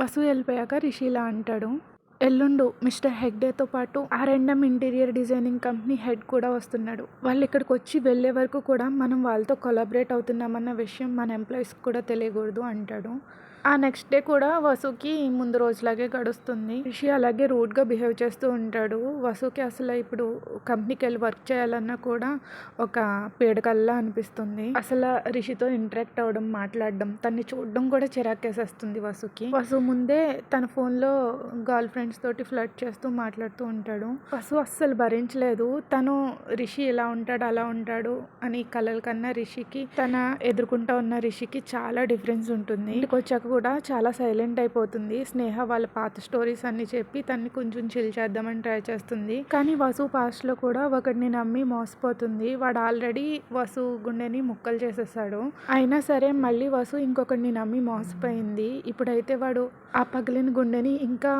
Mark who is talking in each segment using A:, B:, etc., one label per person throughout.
A: వసు వెళ్ళిపోయాక రిషి ఇలా అంటాడు ఎల్లుండు మిస్టర్ హెగ్డేతో పాటు R and M interior designing company head కూడా వస్తున్నాడు. వాళ్ళు ఇక్కడికి వచ్చి వెళ్ళే వరకు కూడా మనం వాళ్ళతో కొలాబరేట్ అవుతున్నామన్న విషయం మన ఎంప్లాయీస్కి కూడా తెలియకూడదు అంటాడు. ఆ నెక్స్ట్ డే కూడా వసుకి ముందు రోజులాగే గడుస్తుంది. రిషి అలాగే రూడ్గా బిహేవ్ చేస్తూ ఉంటాడు. వసుకి అసలు ఇప్పుడు కంపెనీకి వెళ్ళి వర్క్ చేయాలన్నా కూడా ఒక పీడకల్లా అనిపిస్తుంది. అసలు రిషితో ఇంటరాక్ట్ అవ్వడం మాట్లాడడం తన్ని చూడడం కూడా చిరాకేసేస్తుంది వసుకి. వసు ముందే తన ఫోన్లో గర్ల్ ఫ్రెండ్స్ తోటి ఫ్లడ్ చేస్తూ మాట్లాడుతూ ఉంటాడు. వసు అస్సలు భరించలేదు. తను రిషి ఇలా ఉంటాడు అలా ఉంటాడు అని కలల కన్నా రిషికి తన ఎదుర్కొంటా ఉన్న రిషికి చాలా డిఫరెన్స్ ఉంటుంది. ఇంటికి వచ్చాక కూడా చాలా సైలెంట్ అయిపోతుంది. స్నేహ వాళ్ళ పాత స్టోరీస్ అన్ని చెప్పి తన్ని కొంచెం చిల్ చేద్దామని ట్రై చేస్తుంది. కానీ వసు పాస్ట్లో కూడా ఒకడిని నమ్మి మోసపోతుంది. వాడు ఆల్రెడీ వసు గుండెని ముక్కలు చేసేసాడు. అయినా సరే మళ్ళీ వసు ఇంకొకడిని నమ్మి మోసపోయింది. ఇప్పుడైతే వాడు ఆ పగిలిన గుండెని ఇంకా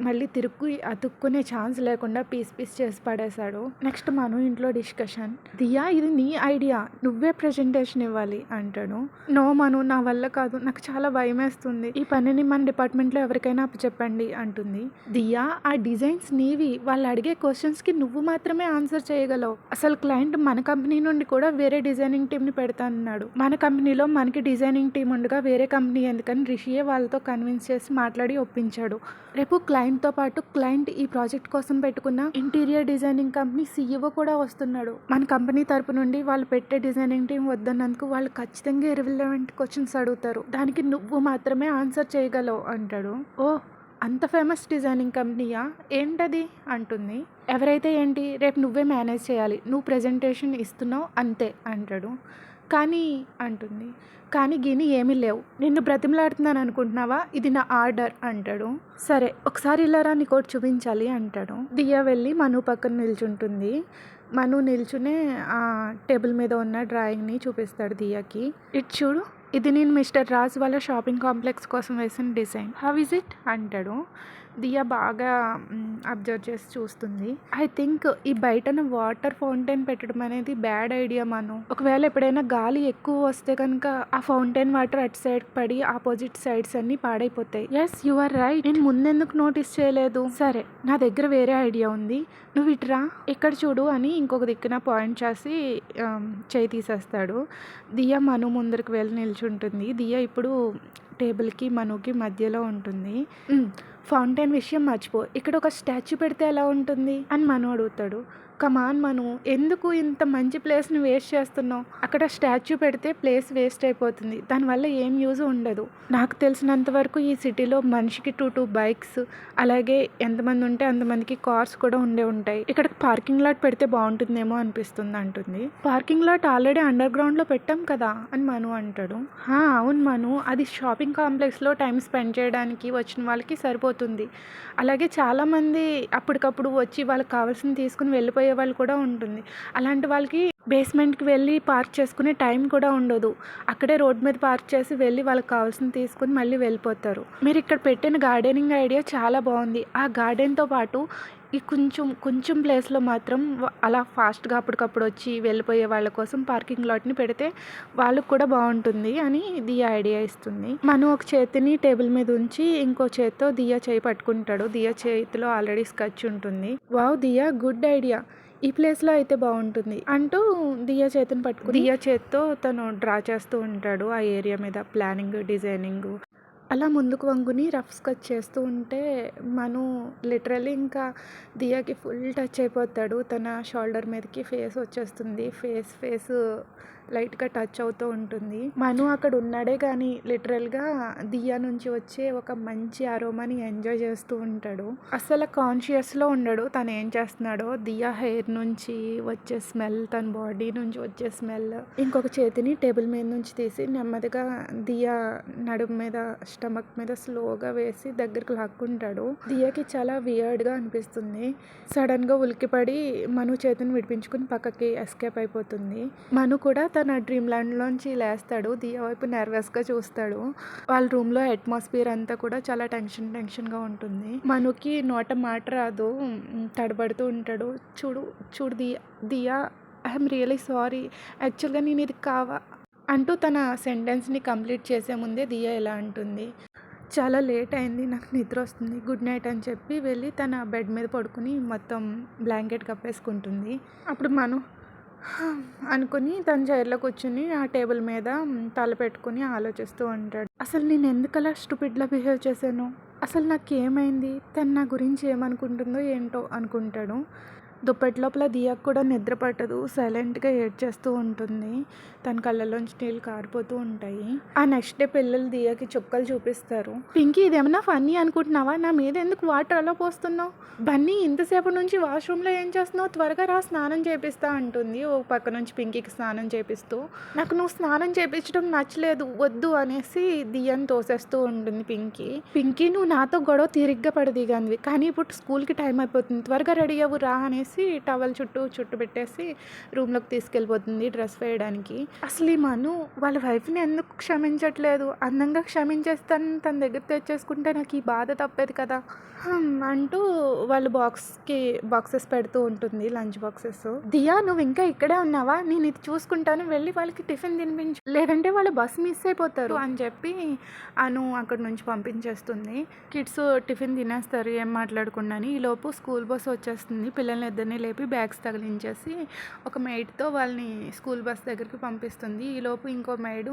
A: మళ్ళీ తిరుక్కు అతుక్కునే ఛాన్స్ లేకుండా పీస్ పీస్ చేసి పడేశాడు. నెక్స్ట్ మను ఇంట్లో డిస్కషన్ దియా ఇది నీ ఐడియా నువ్వే ప్రజెంటేషన్ ఇవ్వాలి అంటాడు. నో మను నా వల్ల కాదు. నాకు చాలా భయం వేస్తుంది ఈ పనిని మన డిపార్ట్మెంట్లో ఎవరికైనా చెప్పండి అంటుంది. దియా ఆ డిజైన్స్ నీవి. వాళ్ళు అడిగే క్వశ్చన్స్కి నువ్వు మాత్రమే ఆన్సర్ చేయగలవు. అసలు క్లయింట్ మన కంపెనీ నుండి కూడా వేరే డిజైనింగ్ టీంని పెడతానన్నాడు. మన కంపెనీలో మనకి డిజైనింగ్ టీం ఉండగా వేరే కంపెనీ ఎందుకని రిషియే వాళ్ళతో కన్విన్స్ చేసి మాట్లాడి ఒప్పించాడు. రేపు క్లయింట్ క్లయింట్తో పాటు క్లయింట్ ఈ ప్రాజెక్ట్ కోసం పెట్టుకున్న ఇంటీరియర్ డిజైనింగ్ కంపెనీ సీఈఓ కూడా వస్తున్నాడు. మన కంపెనీ తరపు నుండి వాళ్ళు పెట్టే డిజైనింగ్ టీం వద్దన్నందుకు వాళ్ళు ఖచ్చితంగా ఇరవైలెవెంట్ క్వశ్చన్స్ అడుగుతారు. దానికి నువ్వు మాత్రమే ఆన్సర్ చేయగలవు అంటాడు. ఓ అంత ఫేమస్ డిజైనింగ్ కంపెనీయా ఏంటది? అంటుంది. ఎవరైతే ఏంటి? రేపు నువ్వే మేనేజ్ చేయాలి. నువ్వు ప్రజెంటేషన్ ఇస్తున్నావు అంతే అంటాడు. కానీ అంటుంది. కానీ గిని ఏమీ లేవు. నిన్ను బ్రతిమలాడుతున్నాను అనుకుంటున్నావా? ఇది నా ఆర్డర్ అంటాడు. సరే ఒకసారి ఇలా నీ నీకోటి చూపించాలి అంటాడు. దియా వెళ్ళి మను పక్కన నిల్చుంటుంది. మను నిల్చునే ఆ టేబుల్ మీద ఉన్న డ్రాయింగ్ని చూపిస్తాడు దియాకి. ఇటు చూడు. ఇది నేను మిస్టర్ రాజ్ వాళ్ళ షాపింగ్ కాంప్లెక్స్ కోసం వేసిన డిజైన్. హౌ ఇస్ ఇట్ అంటాడు. దియా బాగా అబ్జర్వ్ చేసి చూస్తుంది. ఐ థింక్ ఈ బయటన వాటర్ ఫౌంటైన్ పెట్టడం అనేది బ్యాడ్ ఐడియా మనం. ఒకవేళ ఎప్పుడైనా గాలి ఎక్కువ వస్తే కనుక ఆ ఫౌంటైన్ వాటర్ అటు సైడ్ పడి ఆపోజిట్ సైడ్స్ అన్ని పాడైపోతాయి. ఎస్ యు ఆర్ రైట్ నేను ముందెందుకు నోటీస్ చేయలేదు. సరే నా దగ్గర వేరే ఐడియా ఉంది. నువ్వు ఇటురా ఇక్కడ చూడు అని ఇంకొక దిక్కున పాయింట్ చేసి చేయి తీసేస్తాడు. దియా మను ముందరికి వెళ్ళి నిల్చుంటుంది దియా ఇప్పుడు టేబుల్కి మనుకి మధ్యలో ఉంటుంది. ఫౌంటైన్ విషయం మర్చిపో. ఇక్కడ ఒక స్టాచ్యూ పెడితే ఎలా ఉంటుంది? అని మను అడుగుతాడు. కమాన్ మను ఎందుకు ఇంత మంచి ప్లేస్ని వేస్ట్ చేస్తున్నావు? అక్కడ స్టాచ్యూ పెడితే ప్లేస్ వేస్ట్ అయిపోతుంది. దానివల్ల ఏం యూజ్ ఉండదు. నాకు తెలిసినంత వరకు ఈ సిటీలో మనిషికి టూ టూ బైక్స్ అలాగే ఎంతమంది ఉంటే అంతమందికి కార్స్ కూడా ఉండే ఉంటాయి. ఇక్కడ పార్కింగ్ లాట్ పెడితే బాగుంటుందేమో అనిపిస్తుంది అంటుంది. పార్కింగ్ లాట్ ఆల్రెడీ అండర్ గ్రౌండ్లో పెట్టాం కదా అని మను అంటాడు. అవును మను. అది షాపింగ్ కాంప్లెక్స్లో టైం స్పెండ్ చేయడానికి వచ్చిన వాళ్ళకి సరిపోతుంది. అలాగే చాలామంది అప్పటికప్పుడు వచ్చి వాళ్ళకి కావాల్సింది తీసుకుని వెళ్ళిపోయే వాళ్ళు కూడా ఉంటుంది. అలాంటి వాళ్ళకి బేస్మెంట్కి వెళ్ళి పార్క్ చేసుకునే టైం కూడా ఉండదు. అక్కడే రోడ్ మీద పార్క్ చేసి వెళ్ళి వాళ్ళకి కావాల్సింది తీసుకుని మళ్ళీ వెళ్ళిపోతారు. మీరు ఇక్కడ పెట్టిన గార్డెనింగ్ ఐడియా చాలా బాగుంది. ఆ గార్డెన్తో పాటు ఈ కొంచెం కొంచెం ప్లేస్లో మాత్రం అలా ఫాస్ట్గా అప్పటికప్పుడు వచ్చి వెళ్ళిపోయే వాళ్ళ కోసం పార్కింగ్ లాట్ని పెడితే వాళ్ళకు కూడా బాగుంటుంది అని దియా ఐడియా ఇస్తుంది. మనం ఒక చేతిని టేబుల్ మీద ఉంచి ఇంకో చేత్తో దియా చేయి పట్టుకుంటాడు. దియా చేతిలో ఆల్రెడీ స్కెచ్ ఉంటుంది. వావ్ దియా గుడ్ ఐడియా ఈ ప్లేస్లో అయితే బాగుంటుంది అంటూ దియా చేతిని పట్టుకుని దియా చేత్తో తను డ్రా చేస్తూ ఉంటాడు ఆ ఏరియా మీద. ప్లానింగ్ డిజైనింగ్ అలా ముందుకు వంగుని రఫ్ స్కెచ్ చేస్తూ ఉంటే మను లిటరలీ ఇంకా దియాకి ఫుల్ టచ్ అయిపోతాడు. తన షోల్డర్ మీదకి ఫేస్ వచ్చేస్తుంది. ఫేస్ ఫేస్ లైట్గా టచ్ అవుతూ ఉంటుంది. మను అక్కడ ఉన్నాడే కానీ లిటరల్గా దియా నుంచి వచ్చే ఒక మంచి అరోమాని ఎంజాయ్ చేస్తూ ఉంటాడు. అసలు కాన్షియస్లో ఉండడు. తను ఏం చేస్తున్నాడో? దియా హెయిర్ నుంచి వచ్చే స్మెల్ తన బాడీ నుంచి వచ్చే స్మెల్. ఇంకొక చేతిని టేబుల్ మీద నుంచి తీసి నెమ్మదిగా దియా నడుము మీద స్టమక్ మీద స్లోగా వేసి దగ్గరికి లాక్కుంటాడు. దియ్యకి చాలా వియర్డ్గా అనిపిస్తుంది. సడన్గా ఉలికిపడి మను చేతిని విడిపించుకుని పక్కకి ఎస్కేప్ అయిపోతుంది. మను కూడా తన డ్రీమ్ ల్యాండ్లోంచి లేస్తాడు. దియా వైపు నర్వస్గా చూస్తాడు. వాళ్ళ రూమ్లో అట్మాస్ఫియర్ అంతా కూడా చాలా టెన్షన్ టెన్షన్గా ఉంటుంది. మనుకి నోట మాట రాదు. తడబడుతూ ఉంటాడు. చూడు చూడు Diya Diya I'm really sorry యాక్చువల్గా నేను ఇది కావా అంటూ తన సెంటెన్స్ని కంప్లీట్ చేసే ముందే దియా ఎలా అంటుంది. చాలా లేట్ అయింది నాకు నిద్ర వస్తుంది. గుడ్ నైట్ అని చెప్పి వెళ్ళి తన బెడ్ మీద పడుకుని మొత్తం బ్లాంకెట్ కప్పేసుకుంటుంది. అప్పుడు మను అనుకుని తన చైర్లో కూర్చుని ఆ టేబుల్ మీద తల పెట్టుకుని ఆలోచిస్తూ ఉంటాడు. అసలు నేను ఎందుకలా స్టూపిడ్లా బిహేవ్ చేశాను? అసలు నాకు ఏమైంది తను నా గురించి ఏమనుకుంటుందో ఏంటో అనుకుంటాడు. దుప్పటి లోపల దియాకు కూడా నిద్ర పట్టదు. సైలెంట్గా ఏడ్చేస్తూ ఉంటుంది. తన కళ్ళలోంచి నీళ్ళు కారిపోతూ ఉంటాయి. ఆ నెక్స్ట్ డే పిల్లలు దియాకి చుక్కలు చూపిస్తారు. పింకీ ఇదేమన్నా ఫన్నీ అనుకుంటున్నావా? నా మీద ఎందుకు వాటర్ అలా పోస్తున్నావు? బన్నీ ఇంతసేపు నుంచి వాష్రూమ్లో ఏం చేస్తున్నావు? త్వరగా రా స్నానం చేపిస్తా అంటుంది. ఓ పక్క నుంచి పింకీకి స్నానం చేపిస్తూ నాకు నువ్వు స్నానం చేపించడం నచ్చలేదు వద్దు అనేసి దియ్యను తోసేస్తూ ఉంటుంది పింకీ. పింకీ నువ్వు నాతో గొడవ తీరిగ్గా పడదీగానివి. కానీ ఇప్పుడు స్కూల్కి టైం అయిపోతుంది. త్వరగా రెడీ అవ్వు రా అనేసి టవల్ చుట్టూ చుట్టు పెట్టేసి రూమ్లోకి తీసుకెళ్ళిపోతుంది డ్రెస్ వేయడానికి. అసలు ఈ మను వాళ్ళ వైఫ్ని ఎందుకు క్షమించట్లేదు? అందంగా క్షమించేస్తాను తన దగ్గర తెచ్చేసుకుంటే నాకు ఈ బాధ తప్పేది కదా? అంటూ వాళ్ళు బాక్స్కి బాక్సెస్ పెడుతూ ఉంటుంది లంచ్ బాక్సెస్. దియా నువ్వు ఇంకా ఇక్కడే ఉన్నావా? నేను ఇది చూసుకుంటాను వెళ్ళి వాళ్ళకి టిఫిన్ తినిపించు. లేదంటే వాళ్ళు బస్ మిస్ అయిపోతారు అని చెప్పి అను అక్కడ నుంచి పంపించేస్తుంది. కిడ్స్ టిఫిన్ తినేస్తారు ఏం మాట్లాడకుండాని. ఈలోపు స్కూల్ బస్ వచ్చేస్తుంది పిల్లల్ని ఇద్దరిని లేపి బ్యాగ్స్ తగిలించేసి ఒక మెయిడ్తో వాళ్ళని స్కూల్ బస్ దగ్గరికి పంపిస్తుంది. ఈలోపు ఇంకో మెయిడ్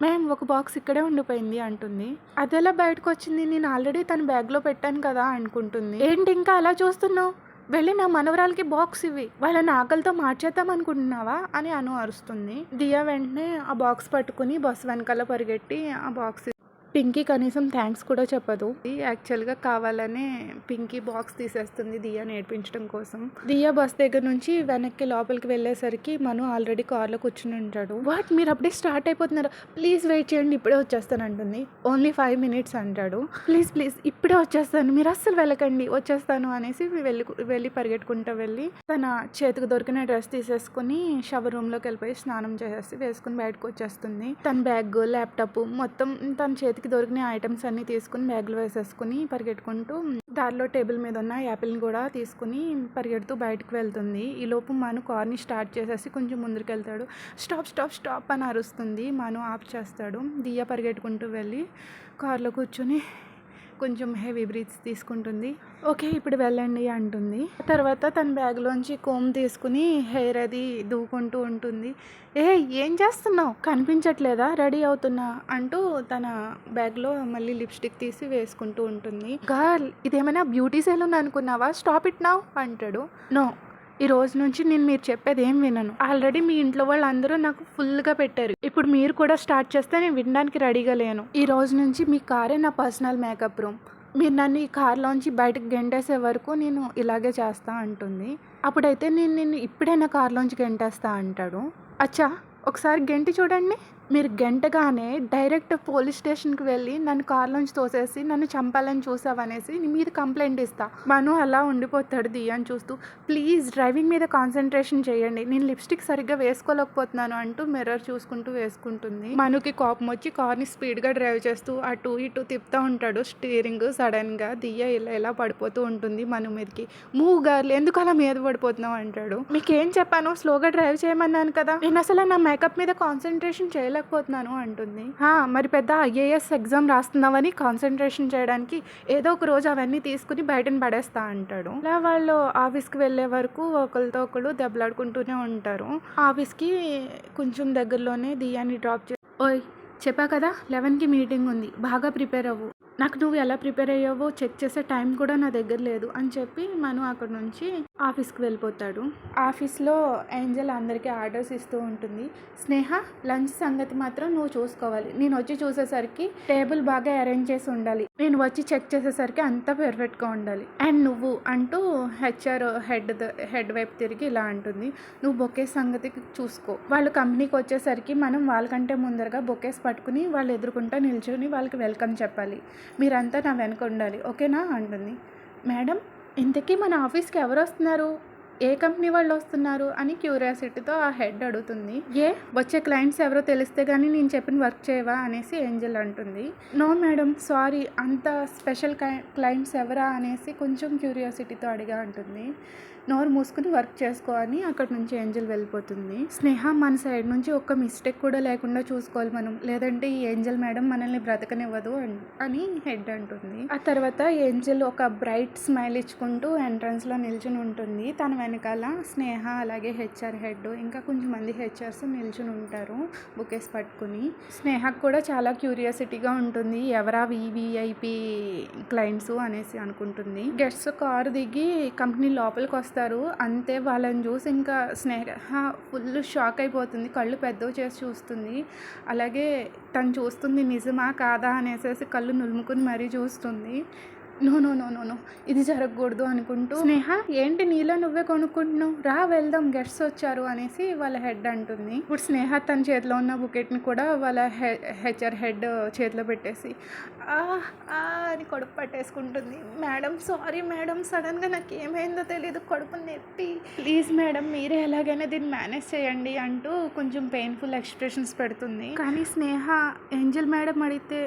A: మ్యామ్ ఒక బాక్స్ ఇక్కడే ఉండిపోయింది అంటుంది. అదెలా బయటకు వచ్చింది నేను ఆల్రెడీ తన బ్యాగ్లో పెట్టాను కదా అనుకుంటుంది. ఏంటి ఇంకా అలా చూస్తున్నావు? వెళ్ళి నా మనవరాలకి బాక్స్ ఇవి వాళ్ళని ఆకలితో మార్చేద్దాం అనుకుంటున్నావా? అని అను అరుస్తుంది. దియా వెంటనే ఆ బాక్స్ పట్టుకుని బస్ వెనకాల పరిగెట్టి ఆ బాక్స్ పింకీ కనీసం థ్యాంక్స్ కూడా చెప్పదు. యాక్చువల్గా కావాలనే పింకీ బాక్స్ తీసేస్తుంది దియా నేర్పించడం కోసం. దియా బస్ దగ్గర నుంచి వెనక్కి లోపలికి వెళ్ళేసరికి మను ఆల్రెడీ కార్లో కూర్చుని ఉంటాడు. వాట్? మీరు అప్పుడే స్టార్ట్ అయిపోతున్నారు? ప్లీజ్ వెయిట్ చేయండి ఇప్పుడే వచ్చేస్తాను అంటుంది. ఓన్లీ ఫైవ్ మినిట్స్ అంటాడు. ప్లీజ్ ప్లీజ్ ఇప్పుడే వచ్చేస్తాను. మీరు అస్సలు వెళ్ళకండి వచ్చేస్తాను అనేసి వెళ్ళి వెళ్ళి పరిగెట్టుకుంటూ వెళ్ళి తన చేతికి దొరికిన డ్రెస్ తీసేసుకుని షవర్ రూమ్లోకి వెళ్ళిపోయి స్నానం చేసేసి వేసుకుని బయటకు వచ్చేస్తుంది. తన బ్యాగ్ ల్యాప్టాప్ మొత్తం తన చేతికి దొరికిన ఐటమ్స్ అన్నీ తీసుకుని బ్యాగ్లో వేసేసుకుని పరిగెట్టుకుంటూ దారిలో టేబుల్ మీద ఉన్న యాపిల్ని కూడా తీసుకుని పరిగెడుతూ బయటకు వెళ్తుంది. ఈ లోపు మను కార్ని స్టార్ట్ చేసేసి కొంచెం ముందుకు వెళ్తాడు. స్టాప్ స్టాప్ స్టాప్ అని అరుస్తుంది. మను ఆఫ్ చేస్తాడు. దియ్య పరిగెట్టుకుంటూ వెళ్ళి కార్లో కూర్చొని కొంచెం హెవీ బ్రీత్స్ తీసుకుంటుంది. ఓకే ఇప్పుడు వెళ్ళండి అంటుంది. తర్వాత తన బ్యాగ్లోంచి కోమ్ తీసుకుని హెయిర్ అది దూకుంటూ ఉంటుంది. ఏ ఏం చేస్తున్నావు? కనిపించట్లేదా? రెడీ అవుతున్నా అంటూ తన బ్యాగ్లో మళ్ళీ లిప్స్టిక్ తీసి వేసుకుంటూ ఉంటుంది. గర్ల్ ఇదేమైనా బ్యూటీ సెలూన్ అనుకున్నావా? స్టాప్ ఇట్ నావ్ అంటాడు. నో ఈ రోజు నుంచి నేను మీరు చెప్పేది ఏం వినను. ఆల్రెడీ మీ ఇంట్లో వాళ్ళందరూ నాకు ఫుల్గా పెట్టారు. ఇప్పుడు మీరు కూడా స్టార్ట్ చేస్తే నేను వినడానికి రెడీగా లేను. ఈ రోజు నుంచి మీ కారే నా పర్సనల్ మేకప్ రూమ్. మీరు నన్ను ఈ కార్లోంచి బయటకు గెంటేసే వరకు నేను ఇలాగే చేస్తా అంటుంది. అప్పుడైతే నేను నిన్ను ఇప్పుడే నా కార్లోంచి గెంటేస్తా అంటాడు. అచ్చా ఒకసారి గెంటి చూడండి. మీరు గంటగానే డైరెక్ట్ పోలీస్ స్టేషన్కి వెళ్ళి నన్ను కార్లోంచి తోసేసి నన్ను చంపాలని చూసావనేసి నీ మీద కంప్లైంట్ ఇస్తా. మను అలా ఉండిపోతాడు దియాని చూస్తూ ప్లీజ్ డ్రైవింగ్ మీద కాన్సన్ట్రేషన్ చేయండి. నేను లిప్స్టిక్ సరిగ్గా వేసుకోలేకపోతున్నాను అంటూ మిర్రర్ చూసుకుంటూ వేసుకుంటుంది. మనుకి కోపం వచ్చి కార్ని స్పీడ్గా డ్రైవ్ చేస్తూ అటు ఇటు తిప్పుతూ ఉంటాడు. స్టీరింగ్ సడన్గా దియ్య ఇలా ఇలా పడిపోతూ ఉంటుంది మను మీదకి. మూవ్ గర్ల్ ఎందుకు అలా మీద పడిపోతున్నావు? అంటాడు. మీకేం చెప్పాను? స్లోగా డ్రైవ్ చేయమన్నాను కదా. నేను అసలు నా మేకప్ మీద కాన్సన్ట్రేషన్ చేయలేదు చేయలేకపోతున్నాను అంటుంది. "హా, మరి పెద్ద ఐఏఎస్ ఎగ్జామ్ రాస్తున్నావని కాన్సన్ట్రేషన్ చేయడానికి ఏదో ఒక రోజు అవన్నీ తీసుకుని బయటని పడేస్తా అంటాడు. ఇలా వాళ్ళు ఆఫీస్కి వెళ్ళే వరకు ఒకరితో ఒకరు దెబ్బలాడుకుంటూనే ఉంటారు. ఆఫీస్కి కొంచెం దగ్గరలోనే దియాని డ్రాప్ చే ఓయ్ చెప్పా కదా లెవెన్కి మీటింగ్ ఉంది. బాగా ప్రిపేర్ అవ్వు. నాకు నువ్వు ఎలా ప్రిపేర్ అయ్యావో చెక్ చేసే టైం కూడా నా దగ్గర లేదు అని చెప్పి మను అక్కడ నుంచి ఆఫీస్కి వెళ్ళిపోతాడు. ఆఫీస్లో ఏంజల్ అందరికీ ఆర్డర్స్ ఇస్తూ ఉంటుంది. స్నేహ లంచ్ సంగతి మాత్రం నువ్వు చూసుకోవాలి. నేను వచ్చి చూసేసరికి టేబుల్ బాగా అరేంజ్ చేసి ఉండాలి. నేను వచ్చి చెక్ చేసేసరికి అంతా పెర్ఫెక్ట్గా ఉండాలి. అండ్ నువ్వు అంటూ హెచ్ఆర్ హెడ్ హెడ్ వైపు తిరిగి ఇలా అంటుంది. నువ్వు బొకేస్ సంగతి చూసుకో. వాళ్ళు కంపెనీకి వచ్చేసరికి మనం వాళ్ళకంటే ముందరగా బొకేస్ పట్టుకుని వాళ్ళు ఎదుర్కొంటా నిల్చొని వాళ్ళకి వెల్కమ్ చెప్పాలి. మీరంతా నా వెనక ఉండాలి. ఓకేనా? అంటుంది. మేడం ఇంతకీ మన ఆఫీస్కి ఎవరు వస్తున్నారు? ఏ కంపెనీ వాళ్ళు వస్తున్నారు అని క్యూరియాసిటీతో ఆ హెడ్ అడుగుతుంది. ఏ? వచ్చే క్లయింట్స్ ఎవరో తెలిస్తే కానీ నేను చెప్పిన వర్క్ చేయవా? అనేసి ఏంజల్ అంటుంది. నో మేడం సారీ అంత స్పెషల్ క్లయింట్స్ ఎవరా? అనేసి కొంచెం క్యూరియాసిటీతో అడిగా అంటుంది. నోరు మూసుకుని వర్క్ చేసుకో అని అక్కడ నుంచి ఏంజల్ వెళ్ళిపోతుంది. స్నేహ మన సైడ్ నుంచి ఒక్క మిస్టేక్ కూడా లేకుండా చూసుకోవాలి మనం. లేదంటే ఈ ఏంజల్ మేడం మనల్ని బ్రతకనివ్వదు అని హెడ్ అంటుంది. ఆ తర్వాత ఏంజల్ ఒక బ్రైట్ స్మైల్ ఇచ్చుకుంటూ ఎంట్రన్స్లో నిల్చుని ఉంటుంది. తన వెనకాల స్నేహ అలాగే హెచ్ఆర్ హెడ్ ఇంకా కొంచెం మంది హెచ్ఆర్స్ నిల్చుని ఉంటారు బుకేస్ పట్టుకుని. స్నేహకు కూడా చాలా క్యూరియాసిటీగా ఉంటుంది. ఎవరా వివిఐపి క్లయింట్స్ అనేసి అనుకుంటుంది. గెస్ట్స్ కారు దిగి కంపెనీ లోపలికి వస్తారు. అంతే వాళ్ళని చూసి ఇంకా స్నేహ ఫుల్ షాక్ అయిపోతుంది. కళ్ళు పెద్దవి చేసి చూస్తుంది. అలాగే తను చూస్తుంది నిజమా కాదా అనేసి కళ్ళు నులుముకుని మరీ చూస్తుంది. No no no no no ఇది జరగకూడదు అనుకుంటూ స్నేహ ఏంటి నీలో నువ్వే కొనుక్కుంటున్నావు? రా వెళ్దాం గెస్ట్స్ వచ్చారు అనేసి వాళ్ళ హెడ్ అంటుంది. ఇప్పుడు స్నేహ తన చేతిలో ఉన్న బుకెట్ని కూడా వాళ్ళ హె హెచ్ఆర్ హెడ్ చేతిలో పెట్టేసి "ఆ, అని కడుపు పట్టేసుకుంటుంది. మేడం సారీ మేడం సడన్గా నాకు ఏమైందో తెలియదు కడుపు నెప్పి ప్లీజ్ మేడం మీరే ఎలాగైనా దీన్ని మేనేజ్ చేయండి అంటూ కొంచెం పెయిన్ఫుల్ ఎక్స్ప్రెషన్స్ పెడుతుంది. కానీ స్నేహ ఏంజల్ మేడం అడిగితే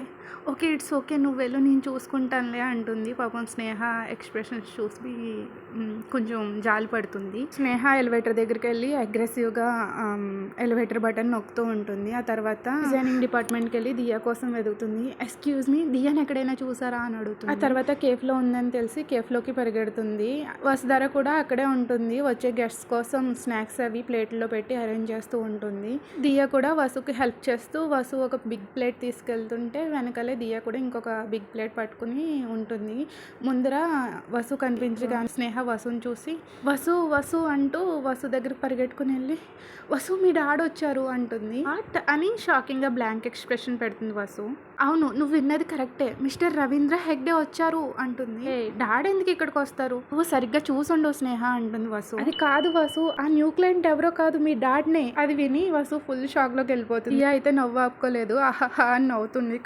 A: ఓకే ఇట్స్ ఓకే నువ్వు వెళ్ళు నేను చూసుకుంటానులే అంటుంది. పాపం స్నేహ ఎక్స్ప్రెషన్స్ చూసి కొంచెం జాలి పడుతుంది. స్నేహ ఎలివేటర్ దగ్గరికి వెళ్ళి అగ్రెసివ్గా ఎలివేటర్ బటన్ నొక్కుతూ ఉంటుంది. ఆ తర్వాత డిజైనింగ్ డిపార్ట్మెంట్కి వెళ్ళి దియా కోసం వెతుకుతుంది. ఎక్స్క్యూజ్ మీ దియాని ఎక్కడైనా చూసారా? అని అడుగుతుంది. ఆ తర్వాత కేఫ్లో ఉందని తెలిసి కేఫ్లోకి పరిగెడుతుంది. వసుధర కూడా అక్కడే ఉంటుంది. వచ్చే గెస్ట్స్ కోసం స్నాక్స్ అవి ప్లేట్లో పెట్టి అరేంజ్ చేస్తూ ఉంటుంది. దియా కూడా వసుకి హెల్ప్ చేస్తూ వసు ఒక బిగ్ ప్లేట్ తీసుకెళ్తుంటే వెనకాలే దియా కూడా ఇంకొక బిగ్ ప్లేట్ పట్టుకుని ఉంటుంది. ముందర వసు కనిపించగానే స్నేహ వసుని చూసి వసు వసు అంటూ వసు దగ్గర పరిగెట్టుకుని వెళ్ళి వసు మీ డాడ్ వచ్చారు అంటుంది. బట్ అని షాకింగ్గా బ్లాంక్ ఎక్స్ప్రెషన్ పెడుతుంది వసు. అవును నువ్వు విన్నది కరెక్టే. మిస్టర్ రవీంద్ర హెగ్డే వచ్చారు అంటుంది. "ఏ, డాడ్ ఎందుకు ఇక్కడికి వస్తారు? నువ్వు సరిగ్గా చూసుండవు స్నేహ అంటుంది వసు. అది కాదు వసు. ఆ న్యూ క్లయింట్ ఎవరో కాదు మీ డాడ్నే. అది విని వసు ఫుల్ షాక్లోకి వెళ్ళిపోతుంది అయితే నవ్వు ఆపుకోలేదు. ఆహా అని నవ్వుతుంది